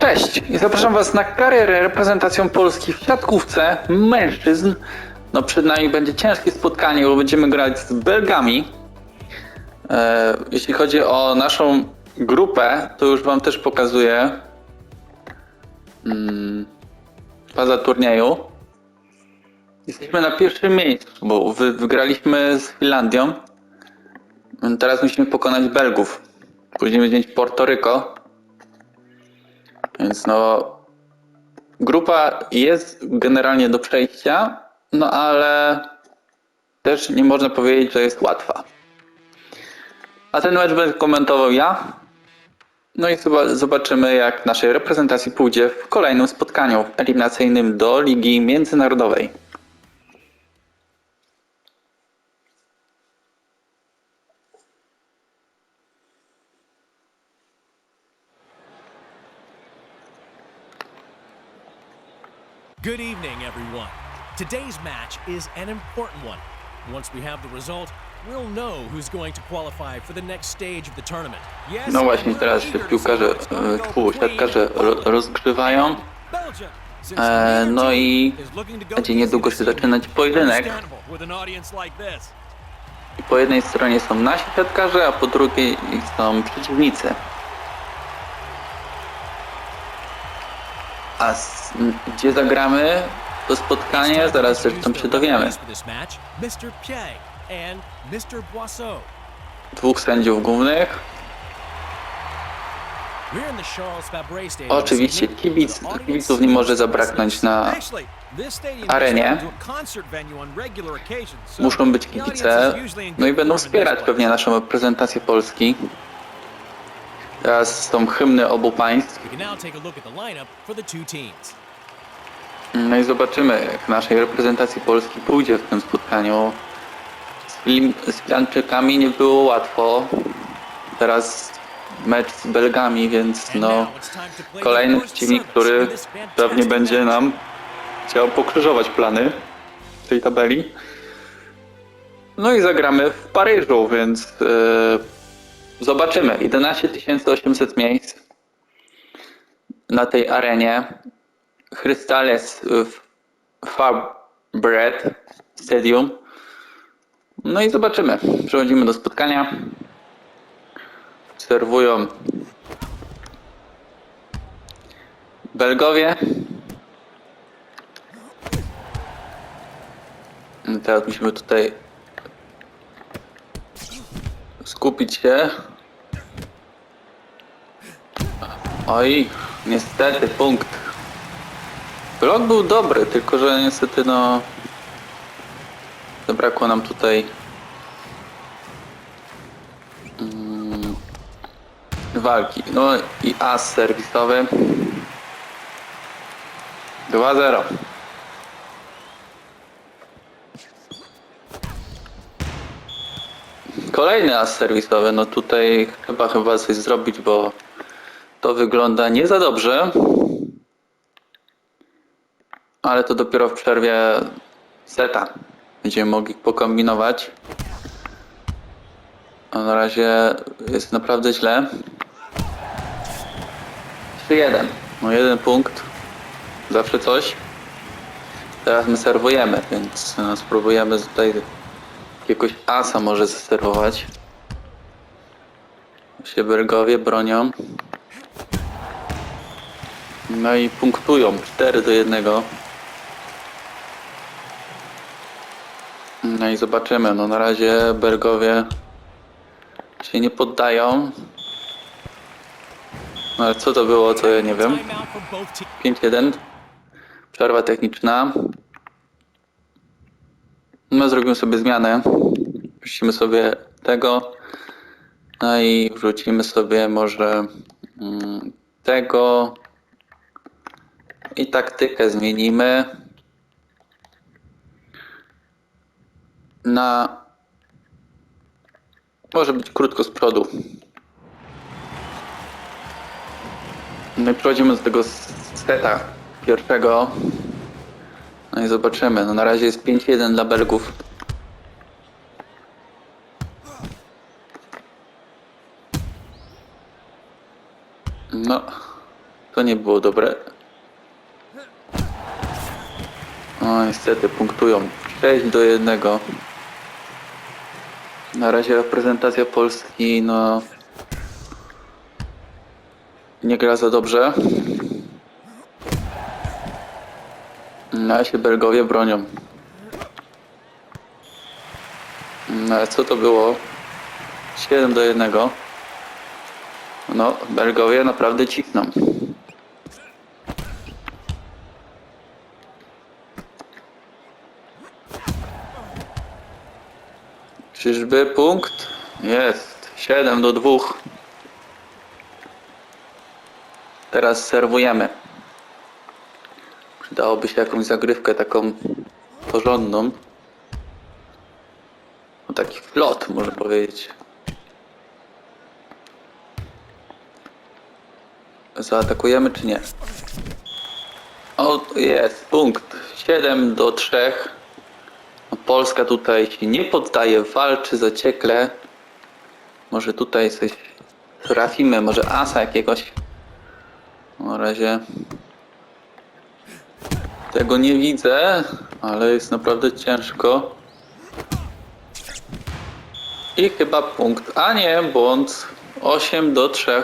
Cześć i zapraszam Was na karierę reprezentacją Polski w siatkówce mężczyzn. No przed nami będzie ciężkie spotkanie, bo będziemy grać z Belgami. E, jeśli chodzi o naszą grupę, to już Wam też pokazuję mm, faza turnieju. Jesteśmy na pierwszym miejscu, bo wy, wygraliśmy z Finlandią. Teraz musimy pokonać Belgów. Później będzie Portoryko. Więc no, grupa jest generalnie do przejścia, no ale też nie można powiedzieć, że jest łatwa. A ten mecz będę komentował ja. No i zobaczymy, jak naszej reprezentacji pójdzie w kolejnym spotkaniu eliminacyjnym do Ligi Międzynarodowej. Good evening, everyone. Today's match is an important one. Once we have the result, we'll know who's going to qualify for the next stage of the tournament. Yes, No właśnie, teraz się piłkarze, e, tfu, siatkarze ro, rozgrywają. Belgium, since E, no i będzie niedługo się zaczynać pojedynek. Understandable with an audience like this. I po jednej stronie są nasi siatkarze, a po drugiej są przeciwnicy. A z, gdzie zagramy to spotkanie, zaraz zresztą się dowiemy. Dwóch sędziów głównych. Oczywiście kibic, kibiców nie może zabraknąć na arenie. Muszą być kibice, no i będą wspierać pewnie naszą reprezentację Polski. Teraz są hymny obu państw. No i zobaczymy, jak naszej reprezentacji Polski pójdzie w tym spotkaniu. Z, Finlandczykami nie było łatwo. Teraz mecz z Belgami, więc no kolejny przeciwnik, który pewnie będzie nam chciał pokrzyżować plany w tej tabeli. No i zagramy w Paryżu, więc yy, zobaczymy. 11 800 miejsc na tej arenie. Crystales w Fabred Stadium. No i zobaczymy. Przechodzimy do spotkania. Serwują Belgowie. Teraz musimy tutaj skupić się. Oj, niestety punkt. Blok był dobry, tylko że niestety no zabrakło nam tutaj mm, walki. No i as serwisowy 2-0. Kolejny as serwisowy, no tutaj chyba chyba coś zrobić, bo to wygląda nie za dobrze. Ale to dopiero w przerwie seta. Będziemy mogli pokombinować. A na razie jest naprawdę źle. 3-1. No jeden punkt. Zawsze coś. Teraz my serwujemy, więc no, spróbujemy tutaj jakiegoś asa może zaserwować. Się Belgowie bronią. No i punktują 4 do 1. No i zobaczymy. No na razie Belgowie się nie poddają. No ale co to było, to ja nie wiem. Timeout for both teams. 5-1. Przerwa techniczna. No zrobimy sobie zmianę. Wrzucimy sobie tego. No i wrzucimy sobie może mm, tego. I taktykę zmienimy. Na może być krótko z przodu. No i przechodzimy do tego seta pierwszego. No i zobaczymy. No na razie jest 5-1 dla Belgów. No. To nie było dobre. O, niestety punktują 6 do 1. Na razie reprezentacja Polski, no. Nie gra za dobrze. No, ale się Belgowie bronią. No, ale co to było? 7 do 1. No, Belgowie naprawdę cisną. Czyżby punkt? Jest. 7 do 2. Teraz serwujemy. Przydałoby się jakąś zagrywkę taką porządną. No taki flot, można powiedzieć. Zaatakujemy czy nie? O, jest punkt. 7 do 3. Polska tutaj się nie poddaje, walczy zaciekle. Może tutaj coś trafimy, może asa jakiegoś. Na razie tego nie widzę, ale jest naprawdę ciężko. I chyba punkt. A nie, błąd. 8 do 3.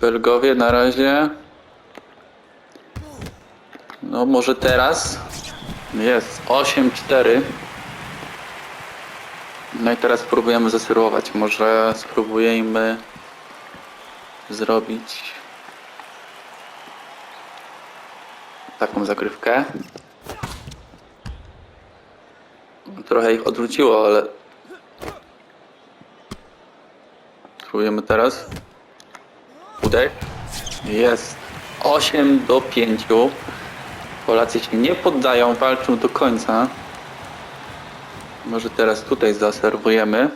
Belgowie na razie. No może teraz. Jest 8-4. No i teraz spróbujemy zaserwować. Może spróbujemy zrobić taką zagrywkę. Trochę ich odwróciło, ale spróbujemy teraz. Udech. Jest 8 do 5. Polacy się nie poddają, walczą do końca. Może teraz tutaj zaserwujemy.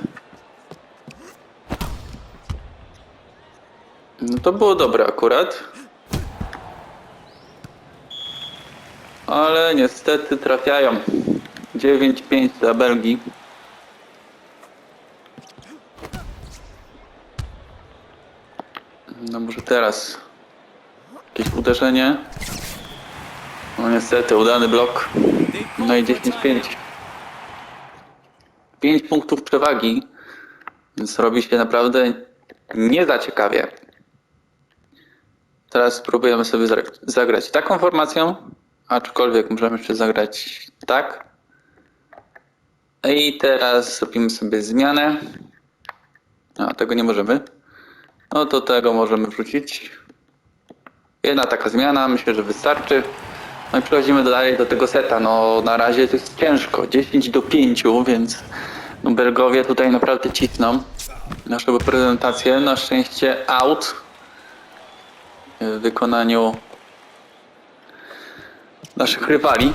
No to było dobre akurat. Ale niestety trafiają. 9-5 dla Belgii. No może teraz jakieś uderzenie. No niestety, udany blok. No i 10-5. 5 punktów przewagi, więc robi się naprawdę nie za ciekawie. Teraz spróbujemy sobie zagra- zagrać taką formacją, aczkolwiek możemy jeszcze zagrać tak. I teraz zrobimy sobie zmianę. A tego nie możemy. No to tego możemy wrzucić. Jedna taka zmiana, myślę, że wystarczy. No i przechodzimy dalej do tego seta. No na razie to jest ciężko. 10 do 5, więc no, Belgowie tutaj naprawdę cisną naszą reprezentację. Na szczęście out w wykonaniu naszych rywali.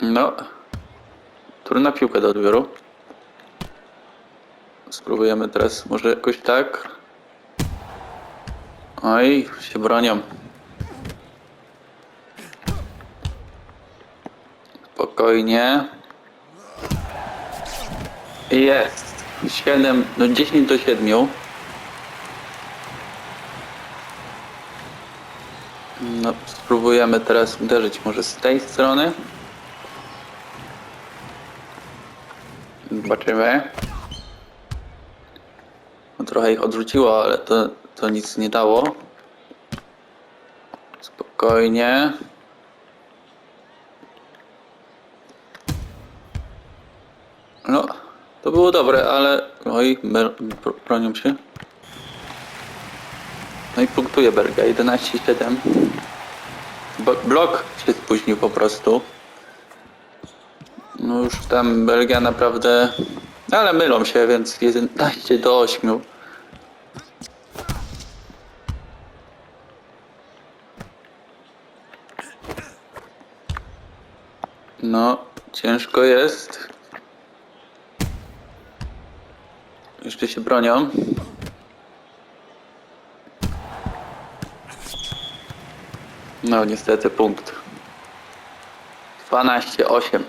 No, trudna piłka do odbioru. Spróbujemy teraz może jakoś tak. Oj, się bronią. Spokojnie. Jest. 7, no 10 do 7. No, spróbujemy teraz uderzyć może z tej strony. Zobaczymy. No, trochę ich odrzuciło, ale to, to nic nie dało. Spokojnie. To było dobre, ale... Oj, bro- bronią się. No i punktuje Berga, 11-7. Bo- Blok się spóźnił po prostu. No już tam Belgia naprawdę... Ale mylą się, więc 11 do 8. No, ciężko jest. Jeszcze się bronią. No niestety punkt. 12-8.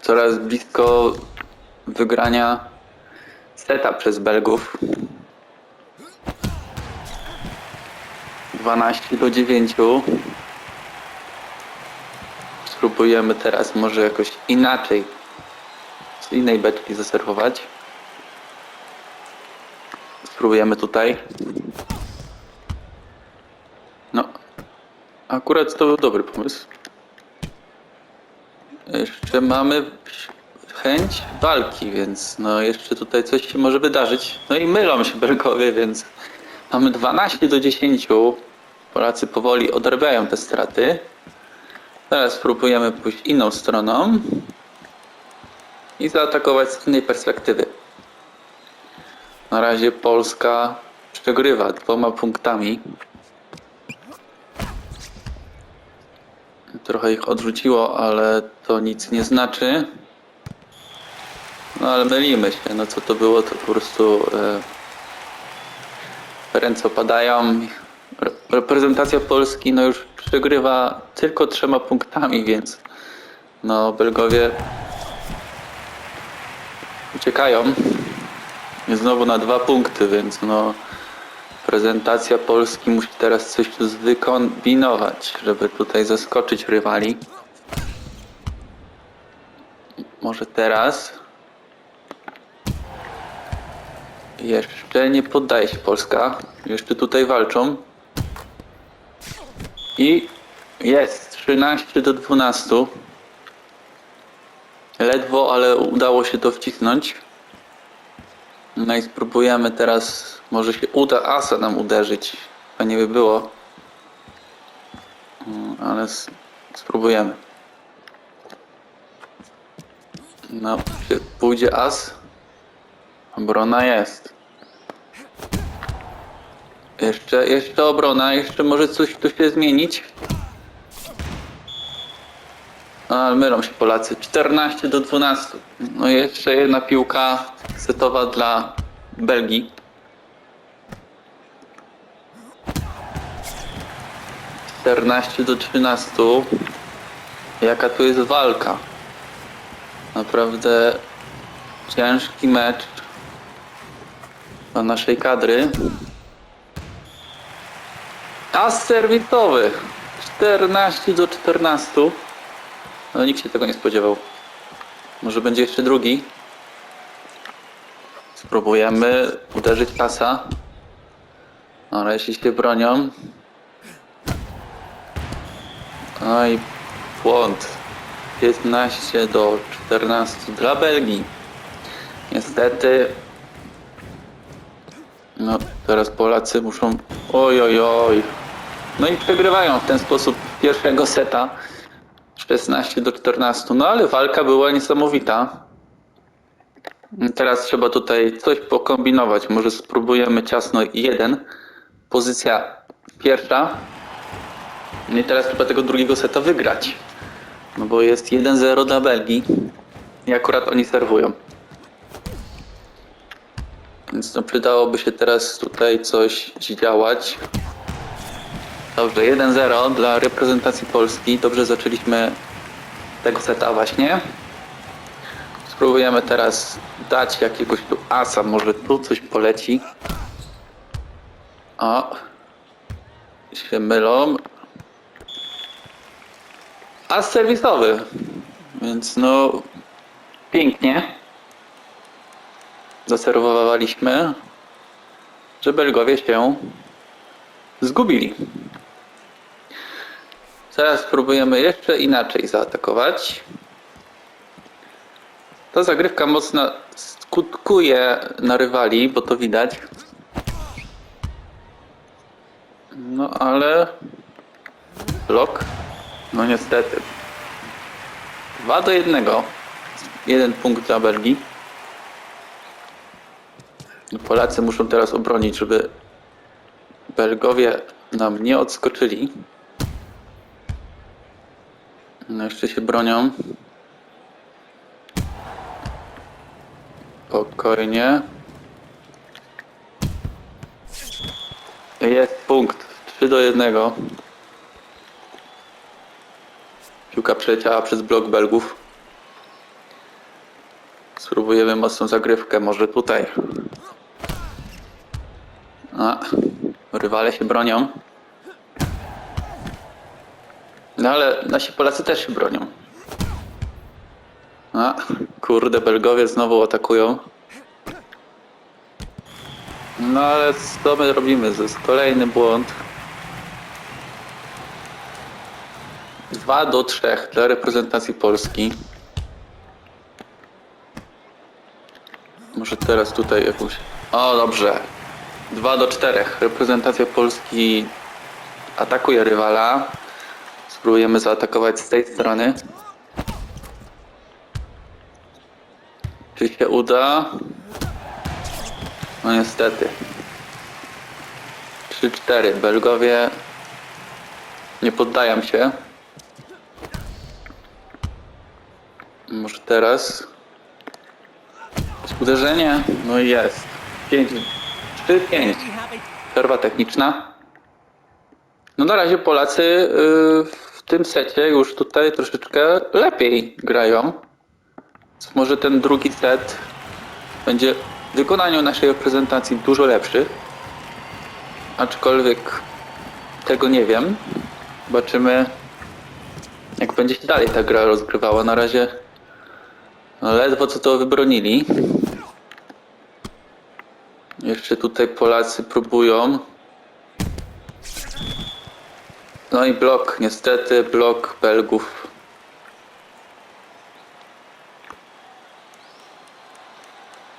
Coraz blisko wygrania seta przez Belgów. 12 do 9. Spróbujemy teraz może jakoś inaczej z innej beczki zaserwować. Spróbujemy tutaj. No, akurat to był dobry pomysł. Jeszcze mamy chęć walki, więc no jeszcze tutaj coś się może wydarzyć. No i mylą się Belgowie, więc mamy 12 do 10. Polacy powoli odrabiają te straty. Teraz spróbujemy pójść inną stroną i zaatakować z innej perspektywy. Na razie Polska przegrywa dwoma punktami. Trochę ich odrzuciło, ale to nic nie znaczy. No ale mylimy się, no co to było, to po prostu e, ręce opadają. Re- Reprezentacja Polski no już przegrywa tylko trzema punktami, więc no Belgowie uciekają. Znowu na dwa punkty, więc no prezentacja Polski musi teraz coś tu wykombinować, żeby tutaj zaskoczyć rywali. Może teraz. Jeszcze nie poddaje się Polska. Jeszcze tutaj walczą. I jest 13 do 12. Ledwo, ale udało się to wcisnąć. No i spróbujemy teraz, może się uda asa nam uderzyć. Fajnie by było. Mm, Ale spróbujemy. No, pójdzie as? Obrona jest. Jeszcze, jeszcze obrona, jeszcze może coś tu się zmienić. Ale mylą się Polacy. 14 do 12. No i jeszcze jedna piłka setowa dla Belgii. Czternaście do 13. Jaka tu jest walka? Naprawdę ciężki mecz dla naszej kadry. As serwisowy 14 do 14. No nikt się tego nie spodziewał. Może będzie jeszcze drugi. Spróbujemy uderzyć asa. Ale jeśli się bronią. No i błąd. 15 do 14 dla Belgii. Niestety. No teraz Polacy muszą. Oj, oj, oj. No i przegrywają w ten sposób pierwszego seta. 16 do 14. No ale walka była niesamowita. Teraz trzeba tutaj coś pokombinować. Może spróbujemy ciasno jeden. Pozycja pierwsza. No i teraz trzeba tego drugiego seta wygrać. No bo jest 1-0 dla Belgii. I akurat oni serwują. Więc no przydałoby się teraz tutaj coś działać. Dobrze, 1-0 dla reprezentacji Polski. Dobrze zaczęliśmy tego seta właśnie. Spróbujemy teraz dać jakiegoś tu asa, może tu coś poleci. O, się mylą. As serwisowy, więc no pięknie zaserwowaliśmy, że Belgowie się zgubili. Teraz spróbujemy jeszcze inaczej zaatakować. Ta zagrywka mocno skutkuje na rywali, bo to widać. No ale... Blok? No niestety. 2 do 1. Jeden punkt dla Belgii. Polacy muszą teraz obronić, żeby Belgowie nam nie odskoczyli. No jeszcze się bronią. Spokojnie. Jest punkt. 3 do 1. Piłka przeleciała przez blok Belgów. Spróbujemy mocną zagrywkę, może tutaj. A, rywale się bronią. No ale nasi Polacy też się bronią. A, kurde, Belgowie znowu atakują. No ale co my robimy? To jest kolejny błąd. 2 do 3 dla reprezentacji Polski. Może teraz tutaj jakąś... O, dobrze. 2 do 4. Reprezentacja Polski atakuje rywala. Spróbujemy zaatakować z tej strony. Czy się uda? No niestety. 3-4. Belgowie nie poddają się. Może teraz. Uderzenie? No i jest. 5. 3-5. Przerwa techniczna. No na razie Polacy yy, tym secie już tutaj troszeczkę lepiej grają. Może ten drugi set będzie w wykonaniu naszej reprezentacji dużo lepszy. Aczkolwiek tego nie wiem. Zobaczymy jak będzie się dalej ta gra rozgrywała. Na razie ledwo co to wybronili. Jeszcze tutaj Polacy próbują. No i blok, niestety blok Belgów.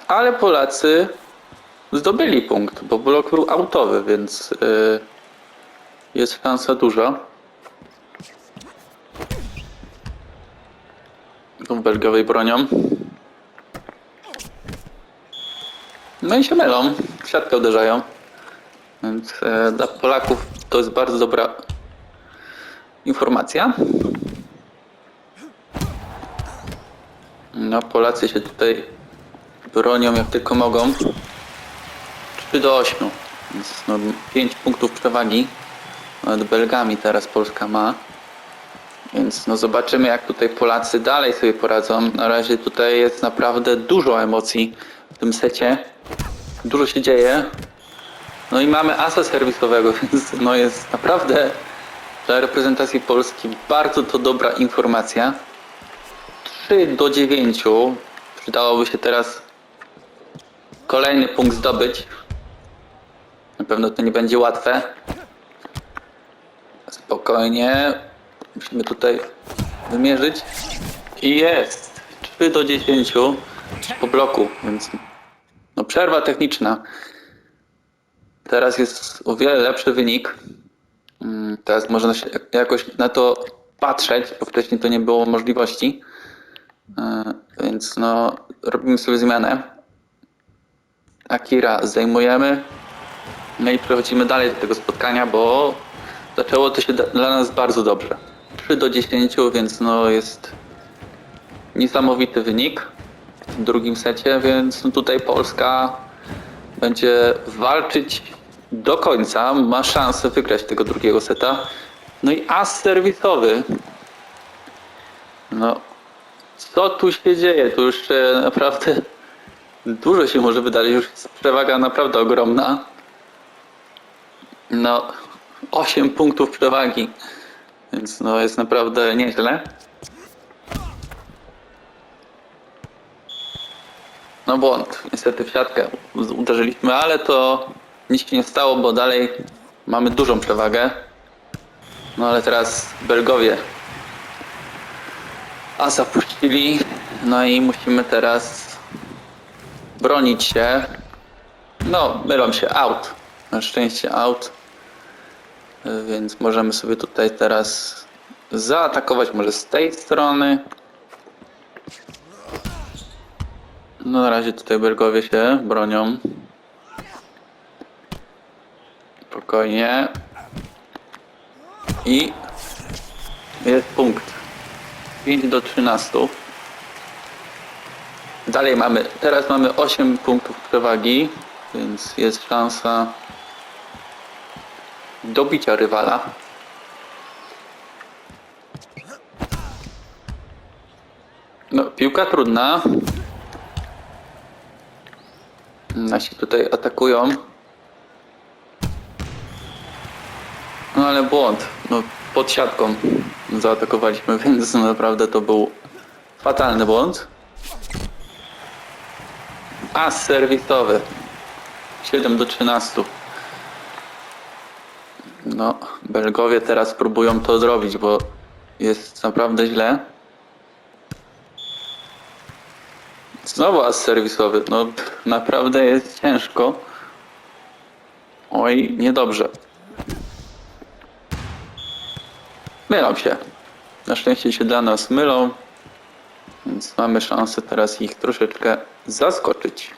Ale Polacy zdobyli punkt, bo blok był autowy, więc yy, jest szansa duża. Tu Belgowej bronią. No i się mylą, w siatkę uderzają. Więc e, dla Polaków to jest bardzo dobra informacja. No, Polacy się tutaj bronią jak tylko mogą. 3 do 8. Więc no, 5 punktów przewagi. Nad Belgami teraz Polska ma. Więc no zobaczymy jak tutaj Polacy dalej sobie poradzą. Na razie tutaj jest naprawdę dużo emocji w tym secie. Dużo się dzieje. No i mamy asa serwisowego, więc no jest naprawdę dla reprezentacji Polski bardzo to dobra informacja. 3 do 9. Przydałoby się teraz kolejny punkt zdobyć. Na pewno to nie będzie łatwe. Spokojnie. Musimy tutaj wymierzyć. I jest! 3 do 10 po bloku, więc no przerwa techniczna. Teraz jest o wiele lepszy wynik. Teraz można się jak- jakoś na to patrzeć, bo wcześniej to nie było możliwości. E, Więc no, robimy sobie zmianę. Akira zdejmujemy. No i przechodzimy dalej do tego spotkania, bo zaczęło to się dla nas bardzo dobrze. 3 do 10, więc no jest niesamowity wynik w drugim secie, więc no tutaj Polska będzie walczyć do końca, ma szansę wygrać tego drugiego seta. No i as serwisowy. No, co tu się dzieje? Tu już e, naprawdę dużo się może wydarzyć, już jest przewaga naprawdę ogromna. No, 8 punktów przewagi, więc no jest naprawdę nieźle. No błąd, niestety w siatkę uderzyliśmy, ale to nic się nie stało, bo dalej mamy dużą przewagę. No ale teraz Belgowie asa puścili, no i musimy teraz bronić się. No, mylą się, out. Na szczęście out. Więc możemy sobie tutaj teraz zaatakować może z tej strony. No na razie tutaj Belgowie się bronią. Spokojnie. I jest punkt. 5 do 13. Dalej mamy, teraz mamy 8 punktów przewagi, więc jest szansa dobicia rywala. No, piłka trudna. Nasi tutaj atakują. No ale błąd. No, pod siatką. zaatakowaliśmy, więc naprawdę to był fatalny błąd. As serwisowy. 7 do 13. No, Belgowie teraz próbują to zrobić, bo jest naprawdę źle. Znowu as serwisowy. No, naprawdę jest ciężko. Oj, niedobrze. Mylą się. Na szczęście się dla nas mylą, więc mamy szansę teraz ich troszeczkę zaskoczyć.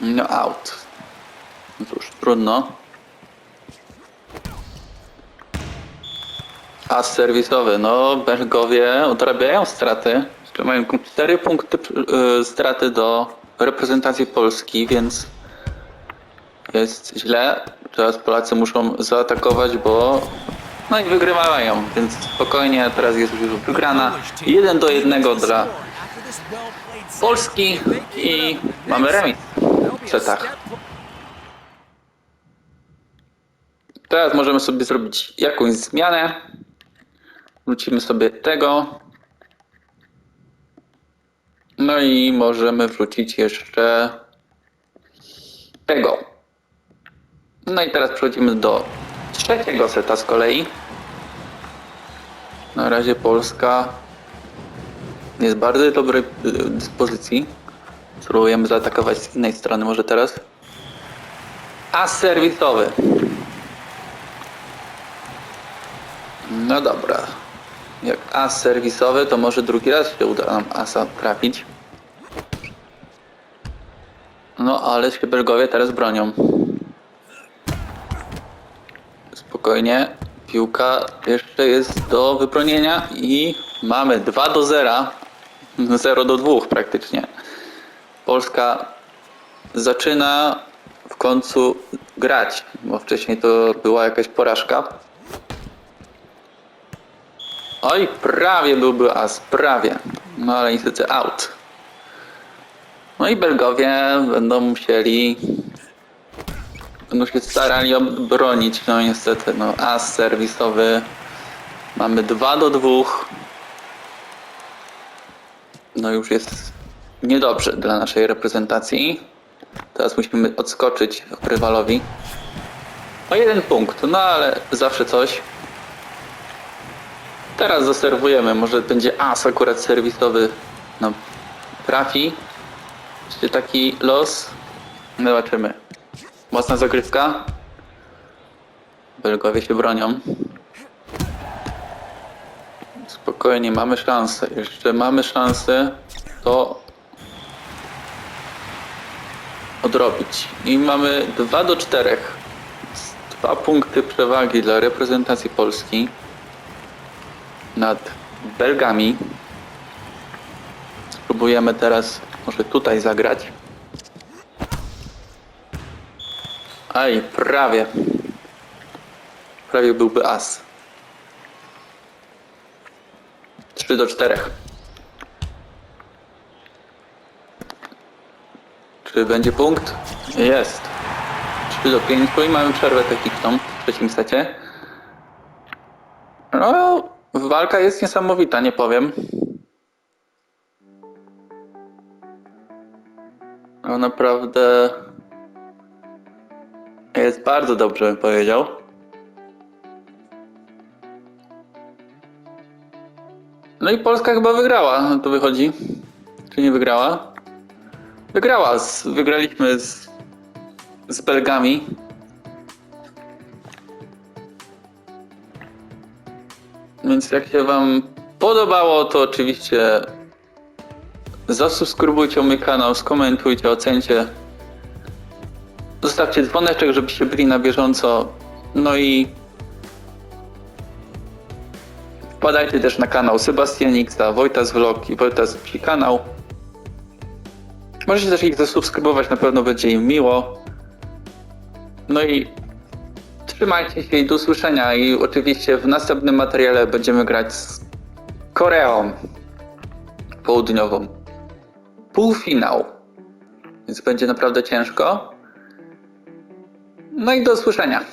No out. No cóż, trudno. A serwisowy, no Belgowie odrabiają straty. Jeszcze mają 4 punkty y, straty do reprezentacji Polski, więc jest źle. Teraz Polacy muszą zaatakować, bo no i wygrywają, więc spokojnie, teraz jest już wygrana. 1 do 1 dla Polski i mamy remis w setach. Teraz możemy sobie zrobić jakąś zmianę. Wrócimy sobie tego. No i możemy wrócić jeszcze tego. No i teraz przechodzimy do trzeciego seta z kolei. Na razie Polska jest w bardzo dobrej y, dyspozycji. Spróbujemy zaatakować z innej strony może teraz. As serwisowy. No dobra. Jak as serwisowy, to może drugi raz się uda nam asa trafić. No ale się Belgowie teraz bronią. Spokojnie. Piłka jeszcze jest do wybronienia i mamy 2 do 0. 0 do 2 praktycznie. Polska zaczyna w końcu grać, bo wcześniej to była jakaś porażka. Oj, prawie byłby as, prawie. No ale niestety out. No i Belgowie będą musieli będą się starali obronić, no niestety, no as serwisowy. Mamy 2 do 2. No już jest niedobrze dla naszej reprezentacji. Teraz musimy odskoczyć rywalowi. O jeden punkt, no ale zawsze coś. Teraz zaserwujemy, może będzie as akurat serwisowy no, trafi. Czy taki los? Zobaczymy. Mocna zagrywka. Belgowie się bronią. Spokojnie, mamy szansę. Jeszcze mamy szansę to odrobić. I mamy 2 do 4. Dwa punkty przewagi dla reprezentacji Polski nad Belgami. Spróbujemy teraz może tutaj zagrać. Aj, prawie. Prawie byłby as. 3 do 4. Czy będzie punkt? Jest. 3 do 5 i mamy przerwę techniczną w trzecim secie. No, walka jest niesamowita, nie powiem. No naprawdę jest bardzo dobrze, bym powiedział. No i Polska chyba wygrała, to wychodzi. Czy nie wygrała? Wygrała, z, wygraliśmy z, z Belgami. Więc jak się Wam podobało, to oczywiście zasubskrybujcie mój kanał, skomentujcie, ocencie. Zostawcie dzwoneczek, żebyście byli na bieżąco. No i wpadajcie też na kanał Sebastianiksa, Wojtas Vlog i Wojtas Psi kanał. Możecie też ich zasubskrybować, na pewno będzie im miło. No i trzymajcie się i do usłyszenia. I oczywiście w następnym materiale będziemy grać z Koreą Południową. Półfinał. Więc będzie naprawdę ciężko. No i do usłyszenia.